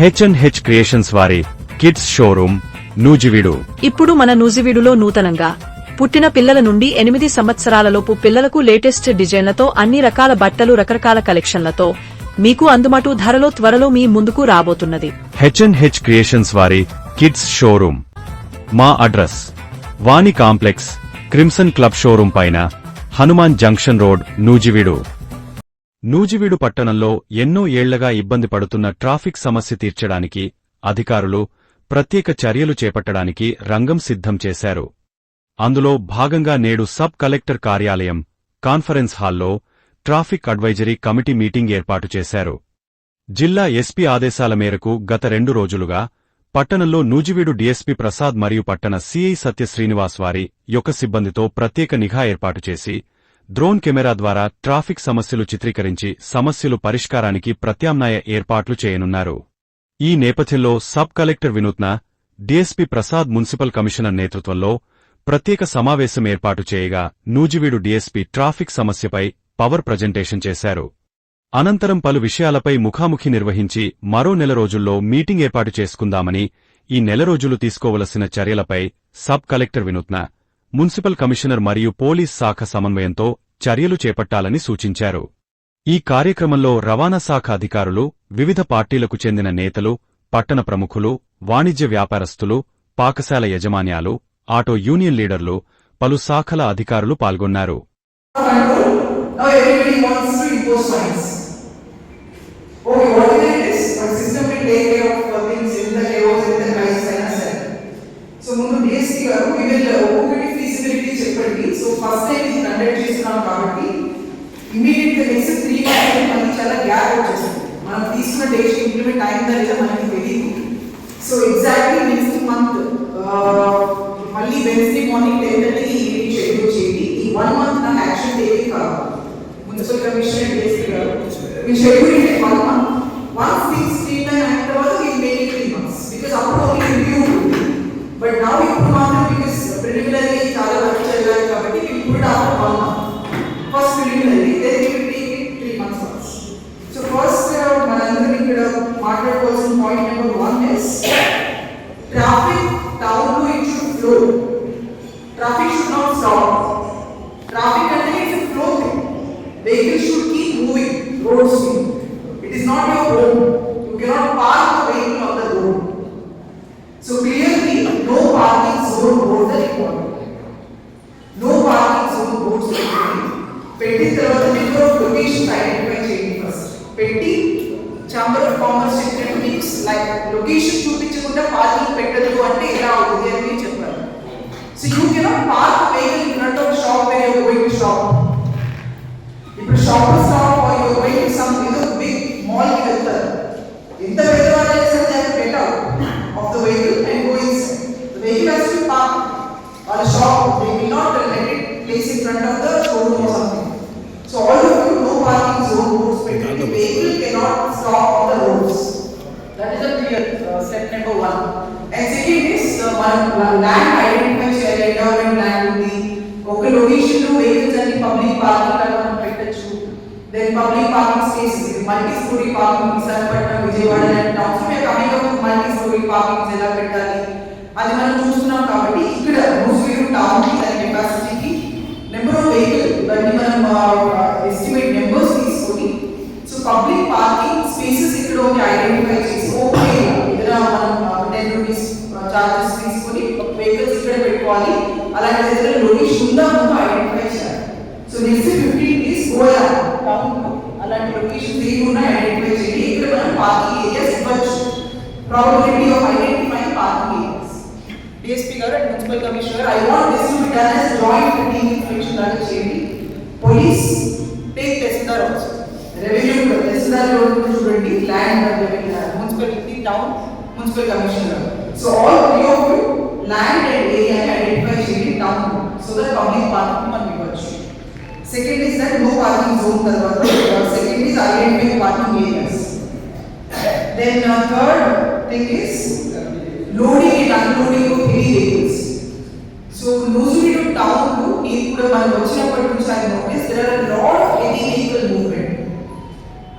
HN H creations వారి kids showroom Nuzvid. ఇప్పుడు మన నూజివీడులో నూతనంగా పుట్టిన పిల్లల నుండి ఎనిమిది సంవత్సరాలలోపు పిల్లలకు లేటెస్ట్ డిజైన్లతో అన్ని రకాల బట్టలు రకరకాల కలెక్షన్లతో మీకు అందుబాటు ధరలో త్వరలో మీ ముందుకు రాబోతున్నది. హెచ్ఎన్ హెచ్ క్రియేషన్స్ వారి కిడ్స్ షోరూమ్. మా address Vani complex crimson club showroom పైన హనుమాన్ జంక్షన్ రోడ్ నూజివీడు. నూజివీడు పట్టణంలో ఎన్నో ఏళ్ళగా ఇబ్బంది పడుతున్న ట్రాఫిక్ సమస్య తీర్చడానికి అధికారులు ప్రత్యేక చర్యలు చేపట్టడానికి రంగం సిద్ధం చేశారు. అందులో భాగంగా నేడు సబ్ కలెక్టర్ కార్యాలయం కాన్ఫరెన్స్ హాల్లో ట్రాఫిక్ అడ్వైజరీ కమిటీ మీటింగ్ ఏర్పాటు చేశారు. జిల్లా ఎస్పీ ఆదేశాల మేరకు గత రెండు రోజులుగా పట్టణంలో నూజివీడు డీఎస్పీ ప్రసాద్ మరియు పట్టణ సీఐ సత్య శ్రీనివాస్ వారి యొక్క సిబ్బందితో ప్రత్యేక నిఘా ఏర్పాటు చేసి డ్రోన్ కెమెరా ద్వారా ట్రాఫిక్ సమస్యలు చిత్రీకరించి సమస్యలు పరిష్కారానికి ప్రత్యామ్నాయ ఏర్పాట్లు చేయనున్నారు. ఈ నేపథ్యంలో sub collector Vinutna DSP Prasad municipal commissioner నేతృత్వంలో ప్రత్యేక సమావేశం ఏర్పాటు చేయగా నూజివీడు డీఎస్పీ ట్రాఫిక్ సమస్యపై పవర్ ప్రజెంటేషన్ చేశారు. అనంతరం పలు విషయాలపై ముఖాముఖి నిర్వహించి మరో నెల రోజుల్లో మీటింగ్ ఏర్పాటు చేసుకుందామని ఈ నెల రోజులు తీసుకోవలసిన చర్యలపై sub collector Vinutna municipal commissioner మరియు పోలీస్ శాఖ సమన్వయంతో చర్యలు చేపట్టాలని సూచించారు. ఈ కార్యక్రమంలో రవాణా శాఖ అధికారులు వివిధ పార్టీలకు చెందిన నేతలు పట్టణ ప్రముఖులు వాణిజ్య వ్యాపారస్తులు పాకశాల యజమాన్యాలు ఆటో యూనియన్ లీడర్లు పలు శాఖల అధికారులు పాల్గొన్నారు. ముందు డిఎస్పీ సో ఫస్ట్ టైం ఇది కండక్ట్ చేస్తున్నాం కాబట్టి ఇమీడియట్గా నెక్స్ట్ త్రీ మంత్స్ మనకి చాలా గ్యాప్ వచ్చేస్తుంది మనం తీసుకున్న డేట్ ఇంప్లిమెంట్ అయిందా లేదా మనకి తెలియదు సో ఎగ్జాక్ట్లీ నెక్స్ట్ మంత్ మళ్ళీ వెన్స్డే మార్నింగ్ టెన్ థర్టీకి ఈవినింగ్ షెడ్యూల్ చేయండి. ఈ వన్ మంత్ నాకు యాక్షన్ డేట్ కాదు. మున్సిపల్ కమిషనర్ చేసి మీ schedule it one month once things stream line అయిన తర్వాత we make it three months because అప్పుడు ఓన్లీ రివ్యూ బట్ నౌ ఇప్పుడు మాత్రం బికాస్ ప్రిలిమినరీ చాలా వర్క్ చేయాలి కాబట్టి we put of one month first preliminary then we will take it three months once so first మనందరం ఇక్కడ మాట్లాడుకోవాల్సిన point number one is traffic టౌన్లో it should flow traffic should not stop traffic అంటే it's flow thing vehicle should keep moving roads it is not your home you cannot park the vehicle on the road so clearly no parking zone boards are important no parking zone boards పెట్టిన తర్వాత number of locations identify చేయండి first పెట్టి chamber of commerce చెప్పినట్టు మీకు like location చూపించకుండా parking పెట్టదు అంటే ఎలా అవుతుంది అని మీరు చెప్పారు. So you cannot park vehicle in front of shop where you're going to shop ఇప్పుడు shop stop or you're going to some ఏదో బిగ్ మాల్కి వెళ్తారు. ఎంత పెద్దవాళ్ళైనా సరే they have get out of the vehicle and go inside the vehicle has to park వాళ్ళ shop they will not let it place in front of the showroom or something so all of you no parking zone boards పెట్టి vehicle land identify చేయాలి endowment land ఉంది. ఒక లొకేషన్లో vehicles అన్ని public parking లాగా మనం పెట్టచ్చు. Then public parking spaces multi storey parking Visakhapatnam Vijayawada లాంటి టౌన్స్లో coming up multi storey parkings ఎలా పెట్టాలి? అది మనం చూస్తున్నాం కాబట్టి ఇక్కడ మూసివేరు టౌన్ దాని కెపాసిటీకి నెంబర్ ఆఫ్ వెహికల్ దాన్ని మనం ఎస్టిమేట్ నెంబర్స్ తీసుకొని. సో పబ్లిక్ పార్కింగ్ స్పేసెస్ ఇక్కడ ఒకటి ఐడెంటిఫై చేసి ఓకే ఏదైనా మనం టెన్ రూపీస్ చార్జ్ ఇక్కడ పెట్టుకోవాలి అలాంటి ఏదైనా లొకేషన్ ఉందా ముందు ఐడెంటిఫై చేయాలి సో నెక్స్ట్ ఫిఫ్టీన్ డేస్ గోయా టౌన్ అలాంటి లొకేషన్ ఏమున్నా ఐడెంటిఫై చేయండి ఇక్కడ మనం పార్కింగ్ ఏరియాస్ ఇవ్వచ్చు probability of identify parking areas DSP గారు and municipal commissioner I want this to be done as joint team inspection లాగా చేయండి police take tahsildar also revenue tahsildar road చూడండి land municipal town municipal commissioner so all three of you land and ఏరియాని identify చేయండి town so that public parking మనం ఇవ్వచ్చు second is that no parking zone తర్వాత second is identify parking areas then third thing is loading and unloading of heavy vehicles so Nuzvid టౌన్లో నేను కూడా మనం వచ్చినప్పటి నుంచి I notice there are lot of heavy vehicle movement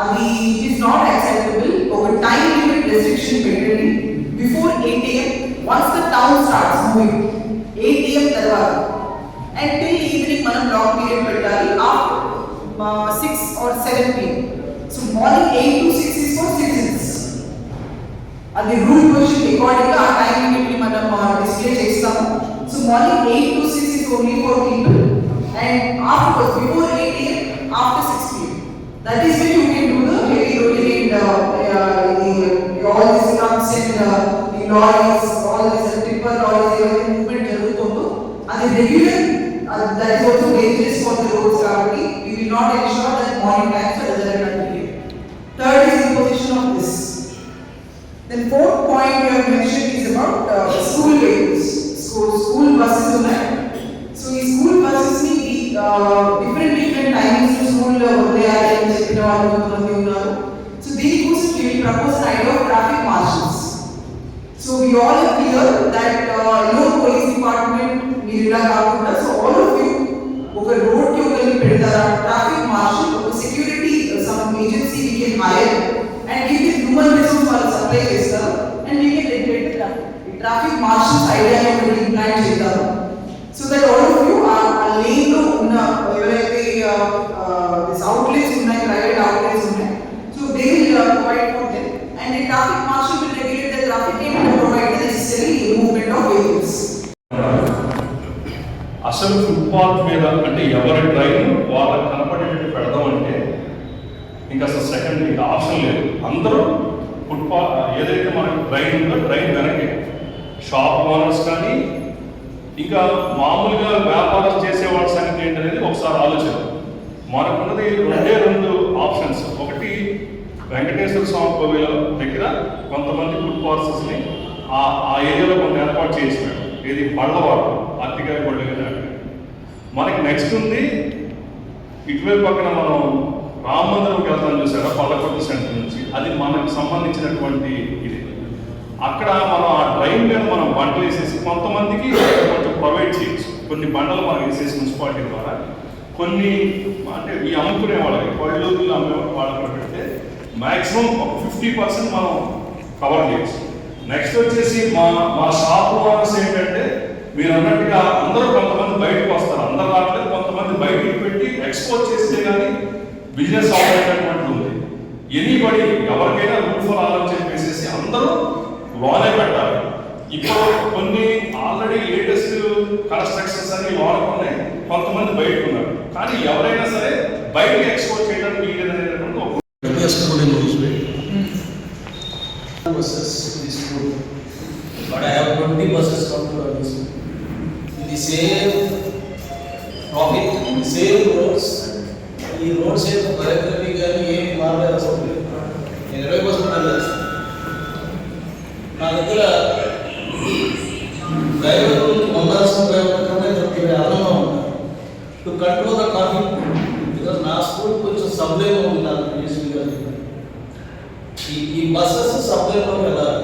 అది it is not acceptable ఒక time limit restriction పెట్టండి before eight AM once the town starts moving eight AM తర్వాత అండ్ టిల్ ఈవినింగ్ మనం లాక్ పీరియడ్ పెట్టాలి. After six or seven PM so morning eight to six is for citizens అది rule question అకార్డింగ్గా ఆ time లిమిట్ని మనం display చేస్తాము. So morning eight to six is only for people and after before eight AM after six PM that is when you can do the heavy routine all this comes in ఈ lorries all this tipper lorries ఏవైతే movement జరుగుతుందో అది regular that is also dangerous for the roads కాబట్టి we will not ensure that morning times are reserved Third is the position of this. Then fourth point you have mentioned is about uh, school vehicles. School, school buses ఉన్నాయి. So ఈ school buses ని uh, different different timings లో school లో వదిలేయాలి అని చెప్పిన వాళ్ళు కొంతమంది ఉన్నారు. So దీనికోసం we will propose an idea of traffic marshals. So we all are clear that uh, no police department మీరు ఇలా కాకుండా so all of you ఒక రోడ్కి ఒకరిని పెడతారా ట్రాఫిక్ మార్షల్ ఒక security some agency we can hire and give this human resource వాళ్ళు supply చేస్తారు and we can regulate traffic traffic marshals idea ఒకటి ఇంప్లాంట్ చేద్దాం so that all of you ఆ లేన్లో ఉన్న ఎవరైతే అవుట్లెట్స్ ఉన్నాయి ప్రైవేట్ అవుట్లెట్స్ ఉన్నాయి so they will provide for them and the traffic marshal will regulate the traffic and provide the necessary movement of vehicles అసలు footpath మీద అంటే ఎవరి డ్రైన్ వాళ్ళకి కనపడేటట్టు పెడదామంటే ఇంకా అసలు సెకండ్ ఇంకా ఆప్షన్ లేదు. అందరూ ఫుట్పాత్ ఏదైతే మనకి డ్రైన్ ఉందో డ్రైన్ వెనకే. షాప్ ఓనర్స్ కానీ ఇంకా మామూలుగా వ్యాపారం చేసే వాళ్ళ సంగతి ఏంటనేది ఒకసారి ఆలోచన. మనకున్నది రెండే రెండు ఆప్షన్స్ ఒకటి వెంకటేశ్వర స్వామి కోవిల దగ్గర కొంతమంది ఫుడ్ పార్సెస్ని ఆ ఆ ఏరియాలో కొంత ఏర్పాటు చేసినాడు ఇది పళ్ళవాడు అత్తికాయ పళ్ళు మనకి నెక్స్ట్ ఉంది. ఇటువైపు పక్కన మనం రామ మందిరంకి వెళ్తాం చూసారా? పల్లకొట్టు సెంటర్ నుంచి. అది మనకు సంబంధించినటువంటి ఇది. అక్కడ మనం ఆ డ్రైన్ మీద మనం బండలు వేసేసి కొంతమందికి కొంచెం ప్రొవైడ్ చేయొచ్చు. కొన్ని బండలు మనం వేసేసి మున్సిపాలిటీ ద్వారా. కొన్ని అంటే ఈ అమ్ముకునే వాళ్ళకి పళ్ళు అమ్మే వాళ్ళకి పెడితే మ్యాక్సిమం ఒక ఫిఫ్టీ పర్సెంట్ మనం కవర్ చేయొచ్చు. నెక్స్ట్ వచ్చేసి మా మా షాప్ ఓనర్స్ ఏంటంటే మీరు అన్నట్టుగా అందరూ కొంతమంది బయటకు వస్తారు. అందరు రావట్లేదు. కొంతమంది బయటికి పెట్టి ఎక్స్పోర్ట్ చేస్తే కానీ బిజినెస్ అవ్వలేనటువంటి ఉంది. ఎనీబడి ఎవరికైనా రూల్ ఫర్ ఆల్ అని చెప్పేసి అందరూ లోనే పెట్టాలి. ఇప్పుడు కొన్ని ఆల్రెడీ లేటెస్ట్ కన్స్ట్రక్షన్స్ అన్ని లోనకు ఉన్నాయి కొంతమంది బయటకు ఉన్నారు కానీ ఎవరైనా సరే బయటకు ఎక్స్పోర్ట్ చేయడానికి వీలేదు అనేటువంటి ఒక. But I have buses come to. In the same profit, in the same roads. ఈ రోడ్స్ ఏమో కొరియోగ్రఫీ కానీ ఏమి మారలేదు అసలు నేను ఇరవై పర్సెంట్ వెళ్ళలేదు నా దగ్గర డ్రైవర్ ఉండాల్సిన డ్రైవర్ కన్నా ఇక్కడ అదనంగా ఉంటారు to control the traffic because నా స్కూల్ కొంచెం సబ్లేలో ఉన్నాను ప్రిన్సిపల్ గారు చెప్పారు. ఈ ఈ బస్సెస్ సబ్లేలో వెళ్ళాలి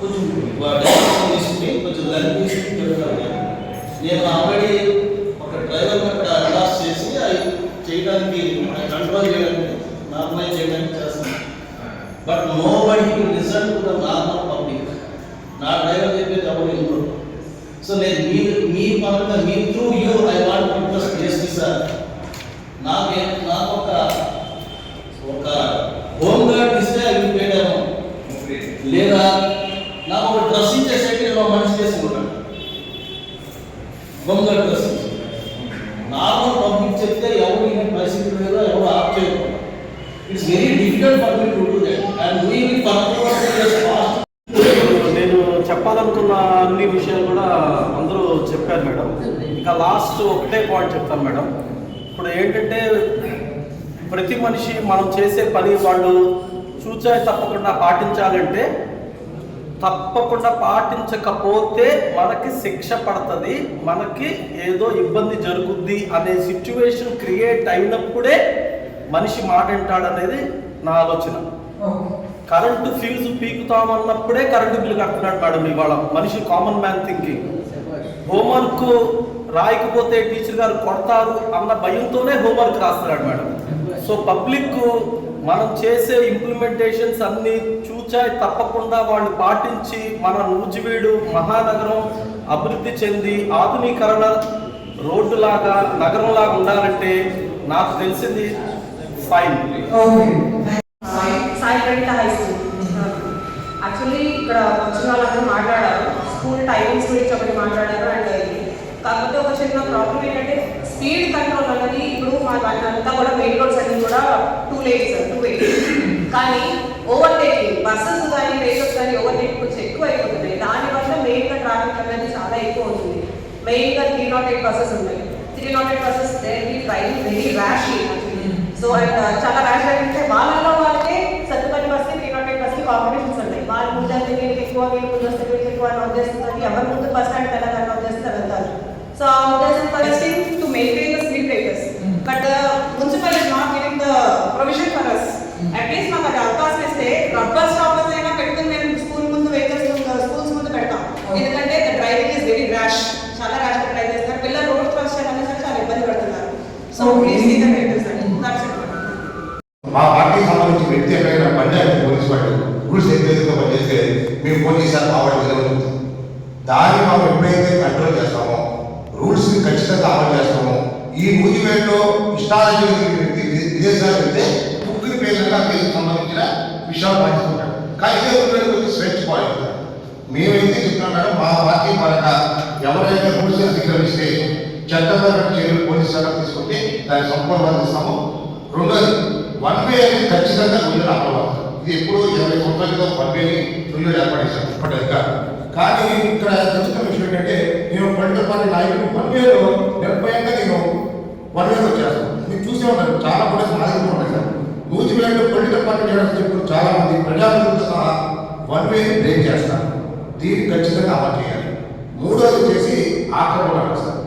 కొంచెం డైరెక్షన్ పెడతాను నేను ఆల్రెడీ ఒక డ్రైవర్ అక్కడ అడ్వాన్స్ చేసి అది చేయడానికి కంట్రోల్ చేయడానికి నార్మలైజ్ చేయడానికి చేస్తాను. But nobody to listen normal public నా డ్రైవర్ చెప్పేది ఎవరు సో నేను మీ మీ పరంగా మీ through you I want request చేసి సార్ నాకే నాకు ఒక ఒక హోమ్ గార్డ్ ఇస్తే అవి పెట్టాను లేదా నాకు ఒక డ్రెస్ ఇచ్చేసరికి నేను ఒక మనిషి చేసుకుంటాను home guard dress normal public చెప్తే ఎవరు ఈ పరిస్థితి లేదో ఎవరు ఆప్ చేయకూడదు it's very difficult for me to do that and doing it perfect fast నేను చెప్పాలనుకున్న అన్ని విషయాలు కూడా అందరూ చెప్పారు మేడం ఇక లాస్ట్ ఒకటే పాయింట్ చెప్తాను మేడం. ఇప్పుడు ఏంటంటే ప్రతి మనిషి మనం చేసే పని వాళ్ళు చూచే తప్పకుండా పాటించాలంటే తప్పకుండా పాటించకపోతే మనకి శిక్ష పడుతుంది మనకి ఏదో ఇబ్బంది జరుగుద్ది అనే సిచ్యువేషన్ క్రియేట్ అయినప్పుడే మనిషి మాట వింటాడనేది నా ఆలోచన. కరెంటు ఫీజు పీకుతామన్నప్పుడే కరెంటు బిల్లు కడుతున్నాడు మేడం ఇవాళ మనిషి కామన్ మ్యాన్ థింకింగ్ హోంవర్క్ రాయకపోతే టీచర్ గారు కొడతారు అన్న భయంతోనే హోంవర్క్ రాస్తున్నాడు మేడం. సో పబ్లిక్ మనం చేసే ఇంప్లిమెంటేషన్స్ అన్ని చూచాయి తప్పకుండా వాళ్ళు పాటించి మన నూజివీడు మహానగరం అభివృద్ధి చెంది ఆధునీకరణ రోడ్డులాగా నగరంలాగా ఉండాలంటే నాకు తెలిసింది fine. Sai high school actually ఇక్కడ వచ్చిన వాళ్ళందరూ మాట్లాడారు. స్కూల్ టైమింగ్స్ గురించి ఒకటి మాట్లాడారు. కాకపోతే ఒక చిన్న ప్రాబ్లం ఏంటంటే స్పీడ్ కంట్రోల్ అనేది ఇప్పుడు మా అంతా కూడా మెయిన్ రోడ్స్ అన్ని కూడా టూ లేట్స్ టూ ఎయిట్ కానీ ఓవర్టేకింగ్ బస్సెస్ కానీ వెహికల్స్ కానీ ఓవర్టేక్ కొంచెం ఎక్కువ అయిపోతున్నాయి దానివల్ల మెయిన్గా ట్రాఫిక్ అనేది చాలా ఎక్కువ అవుతుంది. మెయిన్గా త్రీ నాట్ ఎయిట్ బస్సెస్ ఉన్నాయి three not eight buses driving very rash so and చాలా ర్యాష్ అంటే వాళ్ళలో వాళ్ళకే సత్తుపల్లి బస్కి త్రీ నాట్ ఎయిట్ బస్కి కాంపిటీషన్స్ ఉన్నాయి వాళ్ళు ముందు అంటే వీళ్ళకి ఎక్కువ వీళ్ళు ముందు వస్తే వీళ్ళకి ఎక్కువ అని వచ్చేస్తుంది ఎవరి ముందు బస్ స్టాండ్ వెళ్ళాలని వచ్చేస్తుంది So there's thing to maintain the speed breakers. Mm. But the municipal is not giving the provision for us. Mm. At least now the ఈ మూజివేట్లో ఇష్టాలు వ్యక్తి విదేశాలు వెళ్తే పేర్లకు ఆ కేసుకు సంబంధించిన విషయాలు పంచుకుంటాడు కానీ ఇదే కొంచెం స్వేచ్ఛ పాయింట్ మేమైతే చెప్తున్నాం మా పార్టీ పరక ఎవరైతే పోలీసులు అతిక్రమిస్తే చట్టపరమైన చర్యలు పోలీసు శాఖ తీసుకుంటే దాన్ని సంపూర్ణ రెండోది వన్ వే అనేది ఖచ్చితంగా రూల్ అమలు ఇది ఎప్పుడూ ఇరవై సంవత్సరాల క్రితం వన్ వేని రూల్ ఏర్పడేశారు ఇప్పటి కాదు. కానీ ఇక్కడ జరుగుతున్న విషయం ఏంటంటే నేను పంట పార్టీ నాయకుడు వన్ వేలో నిర్భయంగా నేను వన్ వేలో వచ్చేస్తాం మీరు చూసే ఉంటారు చాలా కూడా మాదిరిగా ఉంటాయి సార్. నూతి వేలు పొలిటికల్ పార్టీ లీడర్స్ చెప్పుడు చాలా మంది ప్రజాప్రతినిధులతో సహా వన్ వే బ్రేక్ చేస్తారు. దీన్ని ఖచ్చితంగా అమలు చేయాలి. మూడోది వచ్చేసి ఆక్రమణ సార్.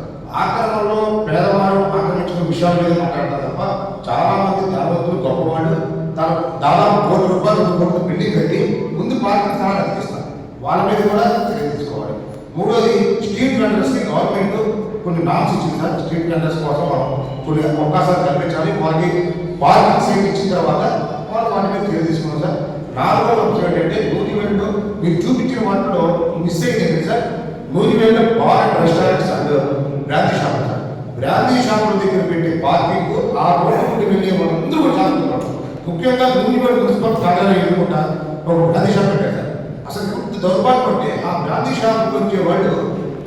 ఆక్రమణలో పేదవాడు ఆక్రమించిన విషయాల మీద మాట్లాడతారు తప్ప చాలా మంది ధనవంతులు గొప్పవాళ్ళు తన దాదాపు కోటి రూపాయలు రెండు కోట్ల బిల్డింగ్ కట్టి ముందు పార్కింగ్ స్థానాలు అందిస్తారు వాళ్ళ మీద కూడా చర్య తీసుకోవాలి. మూడోది స్ట్రీట్ వెండర్స్కి గవర్నమెంట్ కొన్ని నామ్స్ ఇచ్చింది సార్ స్ట్రీట్ వెండర్స్ కోసం కొన్ని అవకాశాలు కల్పించాలి. వారికి పార్కింగ్ సీట్ ఇచ్చిన తర్వాత వాళ్ళు వాటి మీద చర్య తీసుకున్నాం సార్. నాలుగో అంశం ఏంటంటే నూజివేడ్లో మీరు చూపించిన వాటిలో మిస్ అయింది sir? నూజివేడ్లో bar and restaurants and brandy షాపులు సార్. బ్రాందీ షాపుల దగ్గర పెట్టే పార్కింగ్ ఆ రోడ్డు నుండి వెళ్ళే మనం ముందు కూడా చేస్తున్నాం ముఖ్యంగా నూజివేడ్ మున్సిపల్ కార్యాలయం ఎదుర్కొంటా ఒక బ్రాందీ షాప్ పెట్టారు సార్. అసలు ఎంత దౌర్భాగ్యం అంటే ఆ బ్రాందీ షాప్ వచ్చే వాళ్ళు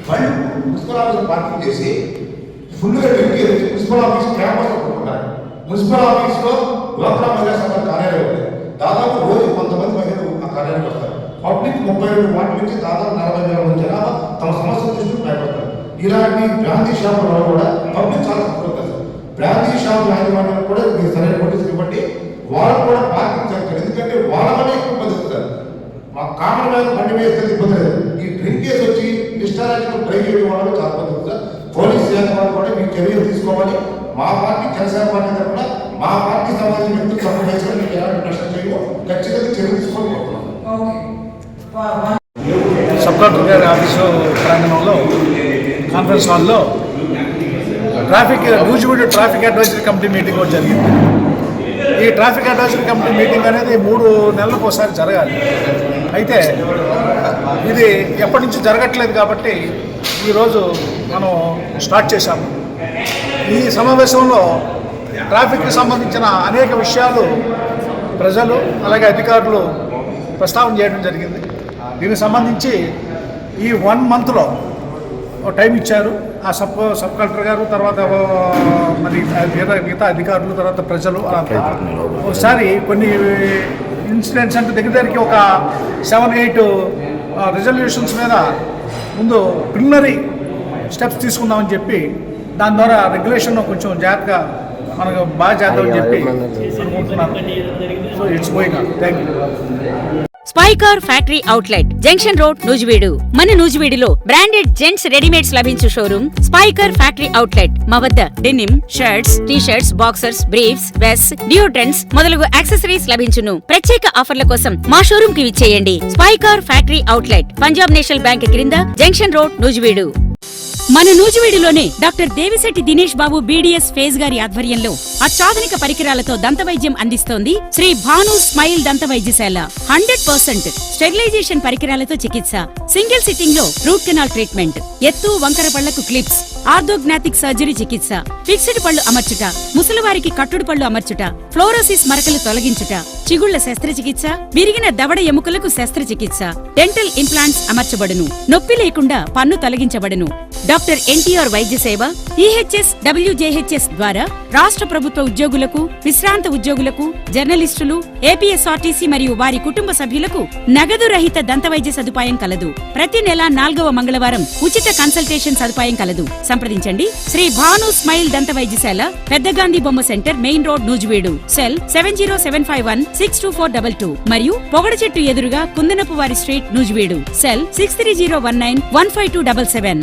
వాళ్ళు మున్సిపల్ ఆఫీస్ పార్కింగ్ చేసి ఫుల్గా డ్రింక్ చేసి మున్సిపల్ ఆఫీస్ క్యాంపస్ కొట్టుకుంటారు మున్సిపల్ ఆఫీస్లో లోపల మహిళా కార్యాలయం ఉంది. దాదాపు రోజు కొంతమంది మహిళలు ఆ కార్యాలయానికి వస్తారు. పబ్లిక్ ముప్పై రెండు వాటి నుంచి దాదాపు నలభై వేల మంది జనాభా తమ సమస్యలు దృష్టికి భయపడతారు ఇలాంటి బ్రాంతి షాపుల వల్ల కూడా పబ్లిక్ చాలా సపోర్ట్ బ్రాంతి షాపుల యాజమాన్యం కూడా మీరు సరైన నోటీసులు ఇవ్వండి. వాళ్ళు కూడా పార్కింగ్ చేస్తారు ఎందుకంటే వాళ్ళ వల్ల ఎక్కువ ఇబ్బంది మా కామన్ మ్యాన్ బండి వేస్తే ఇబ్బంది లేదు. ఈ డ్రింక్ కేసు వచ్చి డిస్టారేజ్లో ట్రై చేయడం వల్ల చాలా ఇబ్బంది పోలీస్ శాఖ వాళ్ళు కూడా మీ చర్యలు తీసుకోవాలి. మా పార్టీ జనసేన పార్టీ తరఫున మా పార్టీ సమాజం వ్యక్తులు సంబంధించిన మీకు ఎలాంటి ప్రశ్న చేయము ఖచ్చితంగా చర్యలు తీసుకొని సబ్ కలెక్టర్ గారి ఆఫీసు ప్రాంగణంలో కాన్ఫరెన్స్ హాల్లో traffic Nuzvid traffic advisory committee meeting ఒకటి జరిగింది. ఈ ట్రాఫిక్ అడ్వైజరీ కమిటీ మీటింగ్ అనేది మూడు నెలలకు ఒకసారి జరగాలి. అయితే ఇది ఎప్పటి నుంచి జరగట్లేదు కాబట్టి ఈరోజు మనం స్టార్ట్ చేశాము. ఈ సమావేశంలో ట్రాఫిక్కి సంబంధించిన అనేక విషయాలు ప్రజలు అలాగే అధికారులు ప్రస్తావన చేయడం జరిగింది. దీనికి సంబంధించి ఈ వన్ మంత్లో ఒక టైం ఇచ్చారు. ఆ సబ్ సబ్ కలెక్టర్ గారు తర్వాత మరి మిగతా మిగతా అధికారులు తర్వాత ప్రజలు. ఒకసారి కొన్ని ఇన్సిడెంట్స్ అంటే దగ్గర దగ్గరికి ఒక సెవెన్ ఎయిట్ రిజల్యూషన్స్ మీద ముందు ప్రిలినరీ స్టెప్స్ తీసుకుందామని చెప్పి దాని ద్వారా రెగ్యులేషన్ కొంచెం జాగ్రత్తగా మనకు బాగా చేద్దామని చెప్పి అనుకుంటున్నాను. So it's going thank you Spykar factory outlet junction road Nuzvid. మన నూజివీడులో బ్రాండెడ్ జెంట్స్ రెడీమేడ్స్ లభించు షోరూమ్ స్పైకర్ ఫ్యాక్టరీ అవుట్లెట్. మా వద్ద denim shirts T shirts boxers briefs వెస్ deodorants మొదలగు యాక్సెసరీస్ లభించును. ప్రత్యేక ఆఫర్ల కోసం మా షోరూమ్కి విచ్చేయండి. Spykar factory outlet Punjab national bank క్రింద జంక్షన్ రోడ్ నూజివీడు. మన నూజివీడులోనే డాక్టర్ దేవిశెట్టి దినేష్ బాబు బీడీఎస్ ఫేజ్ గారి ఆధ్వర్యంలో అత్యాధునిక పరికరాలతో దంత వైద్యం అందిస్తోంది శ్రీ భాను స్మైల్ దంత వైద్యశాల హండ్రెడ్ పర్సెంట్ స్టెరిలైజేషన్ పరికరాలతో చికిత్స. సింగిల్ సిట్టింగ్లో రూట్ కెనాల్ ట్రీట్మెంట్. ఎత్తు వంకర పళ్ళకు క్లిప్స్. ఆర్థోగ్నాటిక్ సర్జరీ చికిత్స. ఫిక్స్డ్ పళ్ళు అమర్చుట. ముసలివారికి కట్టుడు పళ్ళు అమర్చుట. ఫ్లోరోసిస్ మరకలు తొలగించుట. చిగుళ్ళ శస్త్రచికిత్స. విరిగిన దవడ ఎముకలకు శస్త్రచికిత్స. డెంటల్ ఇంప్లాంట్స్ అమర్చబడును. నొప్పి లేకుండా పన్ను తొలగించబడును. డాక్టర్ ఎన్టీఆర్ వైద్య సేవ ఈహెచ్ఎస్ డబ్ల్యూజేహెచ్ఎస్ ద్వారా రాష్ట్ర ప్రభుత్వ ఉద్యోగులకు విశ్రాంత ఉద్యోగులకు జర్నలిస్టులు ఏపీఎస్ఆర్టీసీ మరియు వారి కుటుంబ సభ్యులకు నగదు రహిత దంత వైద్య సదుపాయం కలదు. ప్రతి నెల నాలుగవ మంగళవారం ఉచిత కన్సల్టేషన్ సదుపాయం కలదు. సంప్రదించండి. శ్రీ భాను స్మైల్ దంత వైద్యశాల పెద్ద గాంధీ బొమ్మ centre main road Nuzvid. Cell seven zero seven five one six two four double two మరియు పొగడ చెట్టు ఎదురుగా కుందనపు వారి street Nuzvid. Cell six three zero one nine one five two double seven.